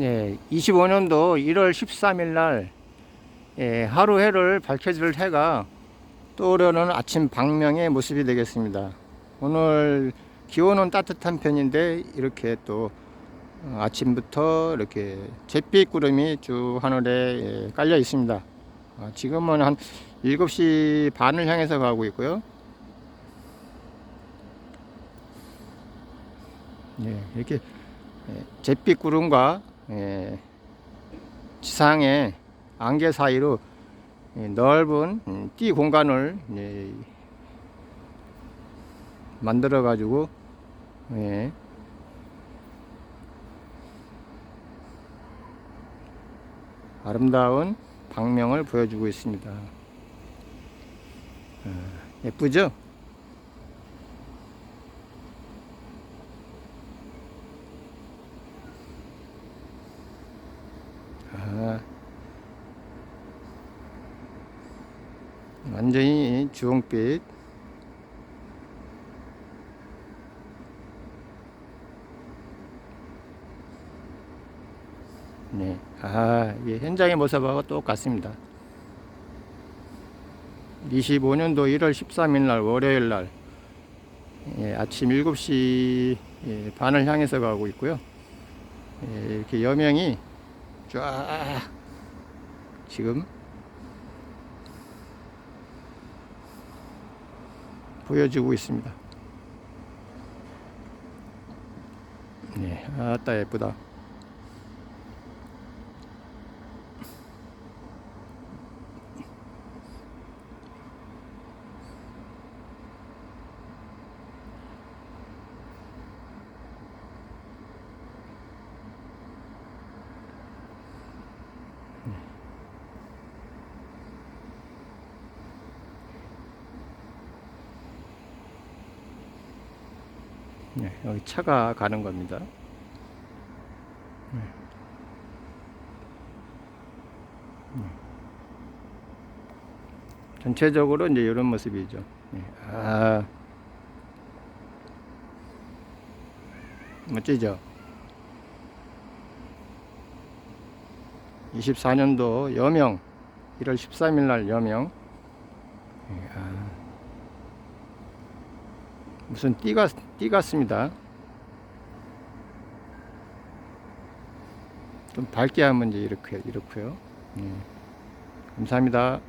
네, 25년도 1월 13일 날 예, 하루 해를 밝혀줄 해가 떠오르는 아침 방명의 모습이 되겠습니다. 오늘 기온은 따뜻한 편인데 이렇게 또 어, 아침부터 이렇게 잿빛 구름이 쭉 하늘에 예, 깔려 있습니다. 아, 지금은 한 7시 반을 향해서 가고 있고요. 예, 이렇게 예, 잿빛 구름과 예, 지상의 안개 사이로 예, 넓은 음, 띠 공간을 예, 만들어 가지고 예, 아름다운 방명을 보여주고 있습니다. 아, 예쁘죠? 완전히 주홍빛. 네. 아, 예, 현장의 모습하고 똑같습니다. 25년도 1월 13일 날 월요일 날 예, 아침 7시 예, 반을 향해서 가고 있고요. 예, 이렇게 여명이 쫙 지금 보여주고 있습니다. 네, 아따 예쁘다. 네, 여기 차가 가는 겁니다. 네. 네. 전체적으로 이제 이런 모습이죠. 네. 아, 멋지죠? 24년도 여명 1월 13일 날 여명 네, 아. 무슨 띠가 띠 같습니다. 좀 밝게 하면 이제 이렇게 이렇고요. 네. 감사합니다.